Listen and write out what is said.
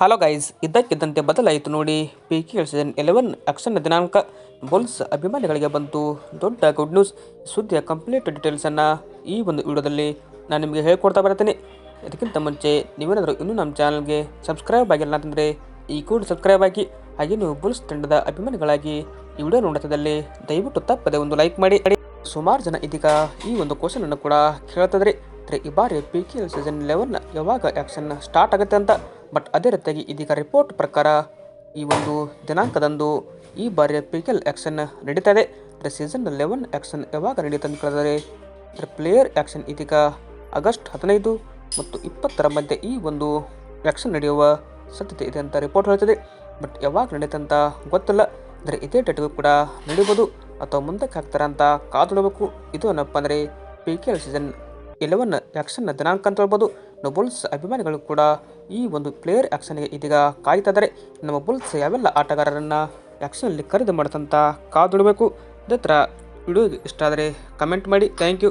Hello guys ಇದ್ದಕ್ಕಿದ್ದಂತೆ ಬದಲಾಯಿತು ನೋಡಿ. P K season eleven action ದಿನಾಂಕ ಬುಲ್ಸ್ ಅಭಿಮಾನಿಗಳಿಗೆ ಬಂತು. ದೊಡ್ಡ ಗುಡ್ ನ್ಯೂಸ್ ಸುದ್ದಿಯ ಕಂಪ್ಲೀಟ್ ಡೀಟೇಲ್ಸನ್ನು ಈ ಒಂದು ವಿಡಿಯೋದಲ್ಲಿ ನಾನು ನಿಮಗೆ ಹೇಳ್ಕೊಡ್ತಾ ಬರ್ತೀನಿ. ಇದಕ್ಕಿಂತ ಮುಂಚೆ ನೀವೇನಾದರೂ ಇನ್ನೂ ನಮ್ಮ ಚಾನಲ್ಗೆ ಸಬ್ಸ್ಕ್ರೈಬ್ ಆಗಿಲ್ಲ ಅಂತಂದರೆ ಈ ಕೂಡ ಸಬ್ಸ್ಕ್ರೈಬ್ ಆಗಿ, ಹಾಗೆ ನೀವು ಬುಲ್ಸ್ ತಂಡದ ಅಭಿಮಾನಿಗಳಾಗಿ ಈ ವಿಡಿಯೋ ನೋಡುತ್ತದಲ್ಲಿ ದಯವಿಟ್ಟು ತಪ್ಪದೆ ಒಂದು ಲೈಕ್ ಮಾಡಿ. ಸುಮಾರು ಜನ ಇದೀಗ ಈ ಒಂದು ಕ್ವಶನನ್ನು ಕೂಡ ಕೇಳ್ತದ್ರಿ ಅಂದರೆ ಈ ಬಾರಿ P K L season eleven ಯಾವಾಗ ಆ್ಯಕ್ಷನ್ ಸ್ಟಾರ್ಟ್ ಆಗುತ್ತೆ ಅಂತ ಬಟ್ ಅದೇ ರೀತಿಯಾಗಿ ಇದೀಗ ರಿಪೋರ್ಟ್ ಪ್ರಕಾರ ಈ ಒಂದು ದಿನಾಂಕದಂದು ಈ ಬಾರಿಯ ಪಿ ಆ್ಯಕ್ಷನ್ ನಡೀತಾ ಇದೆ. ಅಂದರೆ ಸೀಸನ್ ಲೆವೆನ್ ಆ್ಯಕ್ಷನ್ ಯಾವಾಗ ನಡೆಯುತ್ತೆ ಅಂತ ಕೇಳಿದರೆ ಅಂದರೆ ಪ್ಲೇಯರ್ ಆ್ಯಕ್ಷನ್ ಇದೀಗ ಆಗಸ್ಟ್ ಹದಿನೈದು ಮತ್ತು ಇಪ್ಪತ್ತರ ಮಧ್ಯೆ ಈ ಒಂದು ಆ್ಯಕ್ಷನ್ ನಡೆಯುವ ಸಾಧ್ಯತೆ ಇದೆ ಅಂತ ರಿಪೋರ್ಟ್ ಹೇಳ್ತಿದೆ ಬಟ್ ಯಾವಾಗ ನಡೆಯುತ್ತೆ ಅಂತ ಗೊತ್ತಿಲ್ಲ. ಅಂದರೆ ಇದೇ ಡೇಟ್ಗೂ ಕೂಡ ನಡೀಬೋದು. ಅಥವಾ ಮುಂದಕ್ಕೆ ಹಾಕ್ತಾರೆ ಅಂತ ಕಾದುಡಬೇಕು ಇದು ಏನಪ್ಪ ಅಂದರೆ P K L season eleven ಆ್ಯಕ್ಷನ್ನ ದಿನಾಂಕ ಅಂತ ಹೇಳ್ಬೋದು. ನಮ್ಮ ಬುಲ್ಸ್ ಅಭಿಮಾನಿಗಳು ಕೂಡ ಈ ಒಂದು ಪ್ಲೇಯರ್ ಆ್ಯಕ್ಷನ್ಗೆ ಇದೀಗ ಕಾಯ್ತಾ ಇದ್ದಾರೆ ನಮ್ಮ ಬುಲ್ಸ್ ಯಾವೆಲ್ಲ ಆಟಗಾರರನ್ನು ಆ್ಯಕ್ಷನಲ್ಲಿ ಖರೀದಿ ಮಾಡ್ತಂತ ಕಾದುಡಬೇಕು ಇದೇ ಥರ ವಿಡಿಯೋ ಇಷ್ಟ ಆದರೆ ಕಮೆಂಟ್ ಮಾಡಿ. Thank you